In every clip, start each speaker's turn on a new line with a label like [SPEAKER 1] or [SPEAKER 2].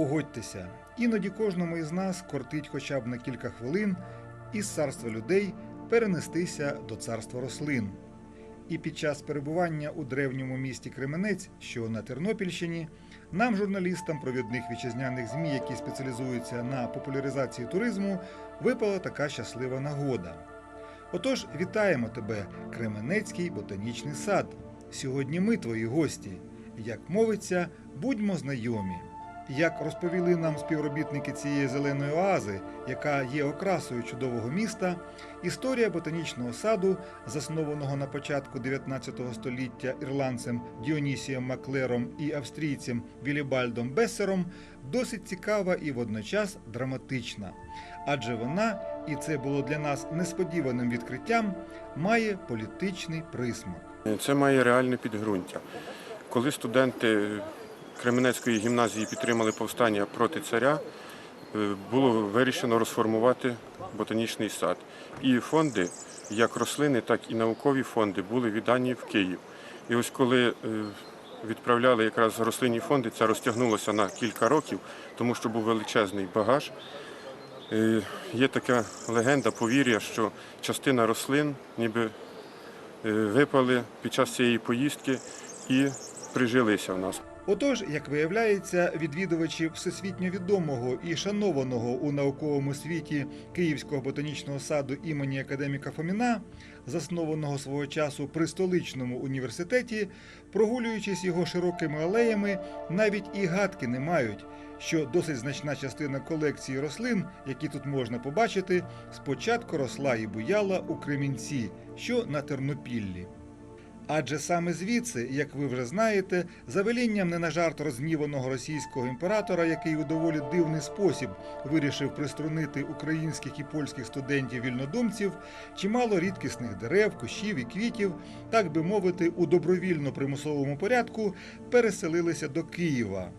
[SPEAKER 1] Погодьтеся, іноді кожному із нас кортить хоча б на кілька хвилин із царства людей перенестися до царства рослин. І під час перебування у древньому місті Кременець, що на Тернопільщині, нам, журналістам провідних вітчизняних ЗМІ, які спеціалізуються на популяризації туризму, випала така щаслива нагода. Отож, вітаємо тебе, Кременецький ботанічний сад. Сьогодні ми твої гості. Як мовиться, будьмо знайомі. Як розповіли нам співробітники цієї зеленої оази, яка є окрасою чудового міста, історія ботанічного саду, заснованого на початку 19 століття ірландцем Діонісієм Маклером і австрійцем Вілібальдом Бессером, досить цікава і водночас драматична. Адже вона, і це було для нас несподіваним відкриттям, має політичний присмак.
[SPEAKER 2] Це має реальне підґрунтя. Коли студенти Кременецької гімназії підтримали повстання проти царя, е, було вирішено розформувати ботанічний сад. І фонди, як рослини, так і наукові фонди, були віддані в Київ. І ось коли е, відправляли якраз рослинні фонди, це розтягнулося на кілька років, тому що був величезний багаж. Е, Є така легенда, повір'я, що частина рослин ніби випали під час цієї поїздки і прижилися в нас.
[SPEAKER 1] Отож, як виявляється, відвідувачі всесвітньо відомого і шанованого у науковому світі Київського ботанічного саду імені академіка Фоміна, заснованого свого часу при столичному університеті, прогулюючись його широкими алеями, навіть і гадки не мають, що досить значна частина колекції рослин, які тут можна побачити, спочатку росла і буяла у Кремінці, що на Тернопіллі. Адже саме звідси, як ви вже знаєте, за велінням не на жарт розгніваного російського імператора, який у доволі дивний спосіб вирішив приструнити українських і польських студентів вільнодумців, чимало рідкісних дерев, кущів і квітів, так би мовити, у добровільно примусовому порядку переселилися до Києва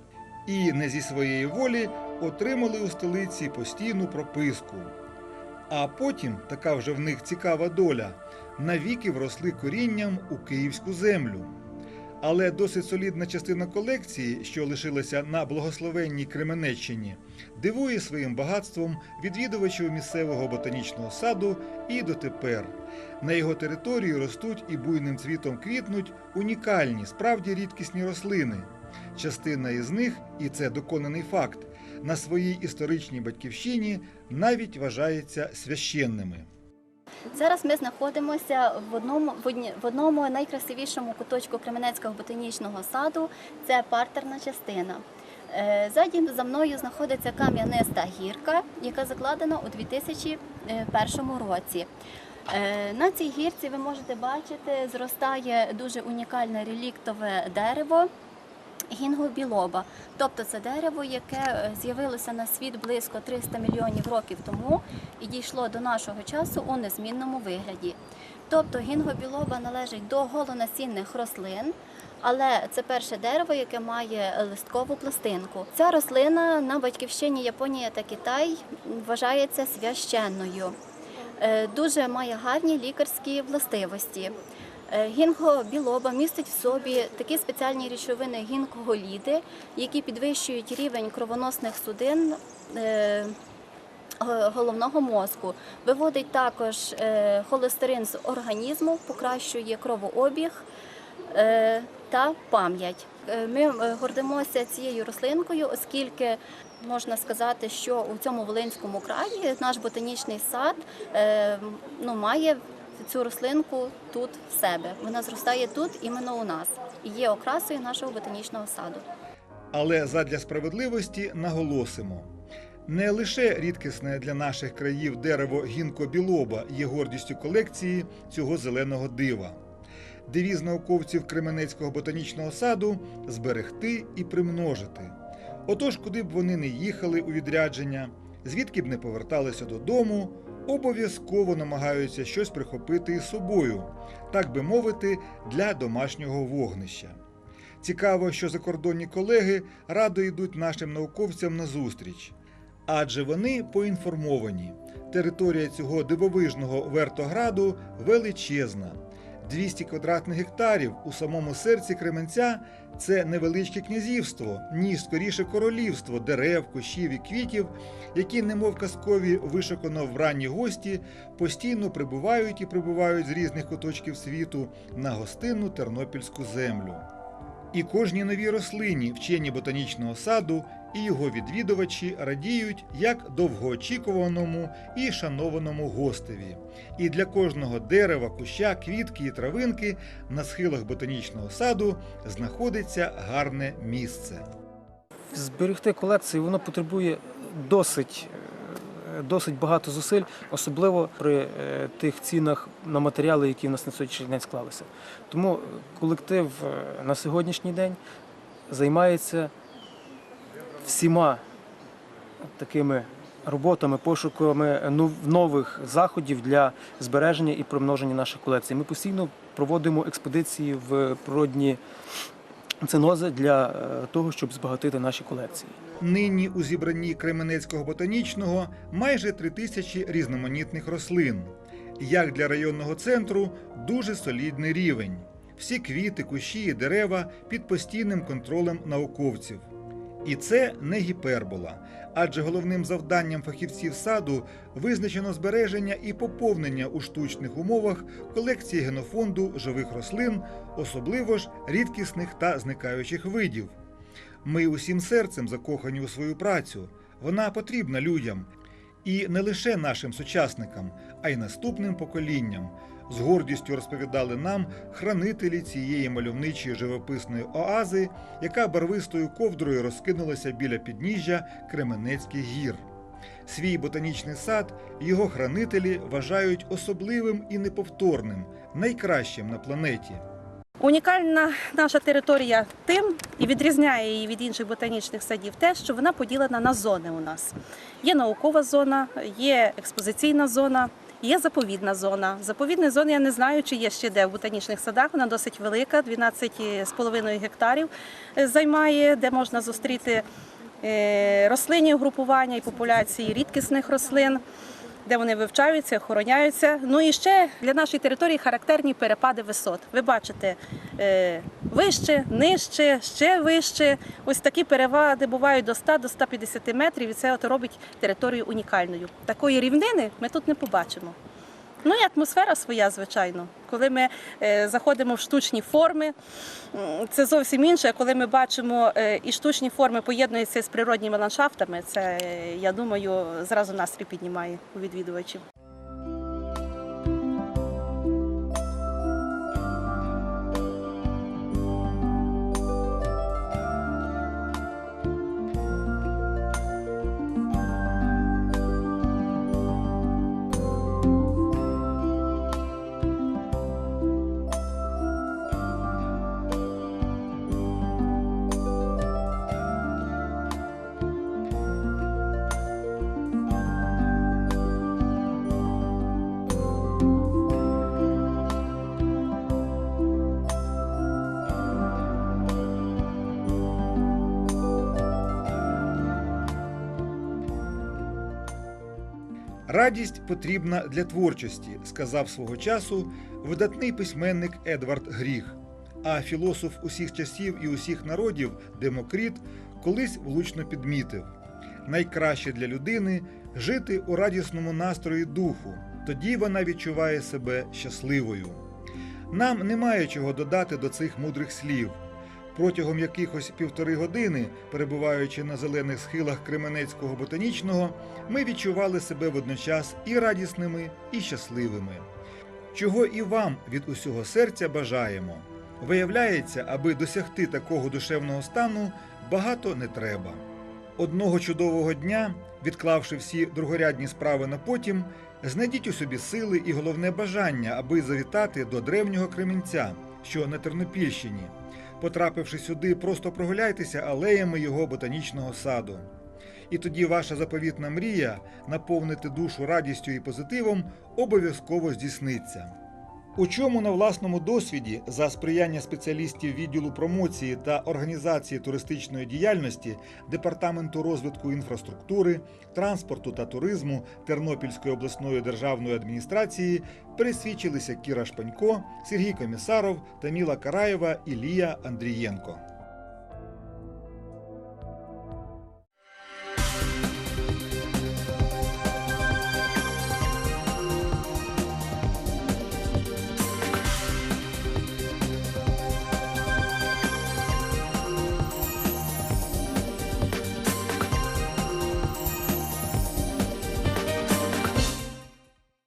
[SPEAKER 1] і не зі своєї волі отримали у столиці постійну прописку. А потім така вже в них цікава доля навіки вросли корінням у київську землю. Але досить солідна частина колекції, що лишилася на благословенній Кременеччині, дивує своїм багатством відвідувачів місцевого ботанічного саду і дотепер. На його території ростуть і буйним цвітом квітнуть унікальні, справді рідкісні рослини. Частина із них, і це доконаний факт, на своїй історичній батьківщині навіть вважається священними.
[SPEAKER 3] Зараз ми знаходимося в одному в одному найкрасивішому куточку Кременецького ботанічного саду. Це партерна частина. Е, Ззаді за мною знаходиться кам'яниста гірка, яка закладена у 2001 році. Е, На цій гірці ви можете бачити, зростає дуже унікальне реліктове дерево. Гінгобілоба, тобто це дерево, яке е, з'явилося на світ близько 300 мільйонів років тому і дійшло до нашого часу у незмінному вигляді. Тобто гінгобілоба належить до голонасінних рослин, але це перше дерево, яке має листкову пластинку. Ця рослина на батьківщині Японія та Китай вважається священною. Е, Дуже має гарні лікарські властивості. Е, Гінго-білоба містить в собі такі спеціальні речовини гінкоголіди, які підвищують рівень кровоносних судин е, головного мозку. Виводить також е, холестерин з організму, покращує кровообіг та пам'ять. Ми гордимося цією рослинкою, оскільки можна сказати, що у цьому Волинському краї наш ботанічний сад ну, має цю рослинку тут в себе. Вона зростає тут іменно у нас і є окрасою нашого ботанічного саду.
[SPEAKER 1] Але задля справедливості наголосимо. Не лише рідкісне для наших країв дерево гінко-білоба є гордістю колекції цього зеленого дива. Девіз науковців Кременецького ботанічного саду зберегти і примножити. Отож, куди б вони не їхали у відрядження, звідки б не поверталися додому, обов'язково намагаються щось прихопити із собою, так би мовити, для домашнього вогнища. Цікаво, що закордонні колеги радо йдуть нашим науковцям на зустріч. Адже вони поінформовані. Територія цього дивовижного вертограду величезна. 200 квадратних гектарів у самому серці Кременця це невеличке князівство, ні скоріше королівство дерев, кущів і квітів, які, немов казкові вишукано вранні гості, постійно прибувають і прибувають з різних куточків світу на гостинну тернопільську землю. І кожній новій рослині вчені ботанічного саду і його відвідувачі радіють як довгоочікуваному і шанованому гостеві. І для кожного дерева, куща, квітки і травинки на схилах ботанічного саду знаходиться гарне місце.
[SPEAKER 4] Зберегти колекцію воно потребує досить, досить багато зусиль, особливо при е, тих цінах на матеріали, які в нас на сьогоднішній день склалися. Тому колектив е, на сьогоднішній день займається всіма такими роботами, пошуками нових заходів для збереження і примноження наших колекцій. Ми постійно проводимо експедиції в природні ценози для е, того, щоб збагатити наші колекції.
[SPEAKER 1] Нині у зібранні Кременецького ботанічного майже три тисячі різноманітних рослин. Як для районного центру, дуже солідний рівень. Всі квіти, кущі і дерева під постійним контролем науковців. І це не гіпербола, адже головним завданням фахівців саду визначено збереження і поповнення у штучних умовах колекції генофонду живих рослин, особливо ж рідкісних та зникаючих видів. Ми усім серцем закохані у свою працю. Вона потрібна людям. І не лише нашим сучасникам, а й наступним поколінням. З гордістю розповідали нам хранителі цієї мальовничої живописної оази, яка барвистою ковдрою розкинулася біля підніжжя Кременецьких гір. Свій ботанічний сад його хранителі вважають особливим і неповторним, найкращим на планеті.
[SPEAKER 5] Унікальна наша територія тим і відрізняє її від інших ботанічних садів те, що вона поділена на зони у нас. Є наукова зона, є експозиційна зона, є заповідна зона. Заповідна зона я не знаю, чи є ще де в ботанічних садах. Вона досить велика, 12,5 гектарів е, займає, де можна зустріти е, рослинні угрупування і популяції рідкісних рослин де вони вивчаються, охороняються. Ну і ще для нашої території характерні перепади висот. Ви бачите е, вище, нижче, ще вище. Ось такі перевади бувають до 100 до 150 метрів, і це от робить територію унікальною. Такої рівнини ми тут не побачимо. Ну і атмосфера своя, звичайно. Коли ми е, заходимо в штучні форми, це зовсім інше. Коли ми бачимо е, і штучні форми поєднуються з природніми ландшафтами, це, я думаю, зразу настрій піднімає у відвідувачів.
[SPEAKER 1] Радість потрібна для творчості, сказав свого часу видатний письменник Едвард Гріх. А філософ усіх часів і усіх народів Демокріт колись влучно підмітив: найкраще для людини жити у радісному настрої духу, тоді вона відчуває себе щасливою. Нам немає чого додати до цих мудрих слів. Протягом якихось півтори години, перебуваючи на зелених схилах Кременецького ботанічного, ми відчували себе водночас і радісними, і щасливими. Чого і вам від усього серця бажаємо. Виявляється, аби досягти такого душевного стану, багато не треба. Одного чудового дня, відклавши всі другорядні справи на потім, знайдіть у собі сили і головне бажання, аби завітати до древнього Кременця, що на Тернопільщині. Потрапивши сюди, просто прогуляйтеся алеями його ботанічного саду. І тоді ваша заповітна мрія наповнити душу радістю і позитивом обов'язково здійсниться. У чому на власному досвіді за сприяння спеціалістів відділу промоції та організації туристичної діяльності департаменту розвитку інфраструктури, транспорту та туризму Тернопільської обласної державної адміністрації присвідчилися Кіра Шпанько, Сергій Комісаров, Таміла Караєва і Лія Андрієнко.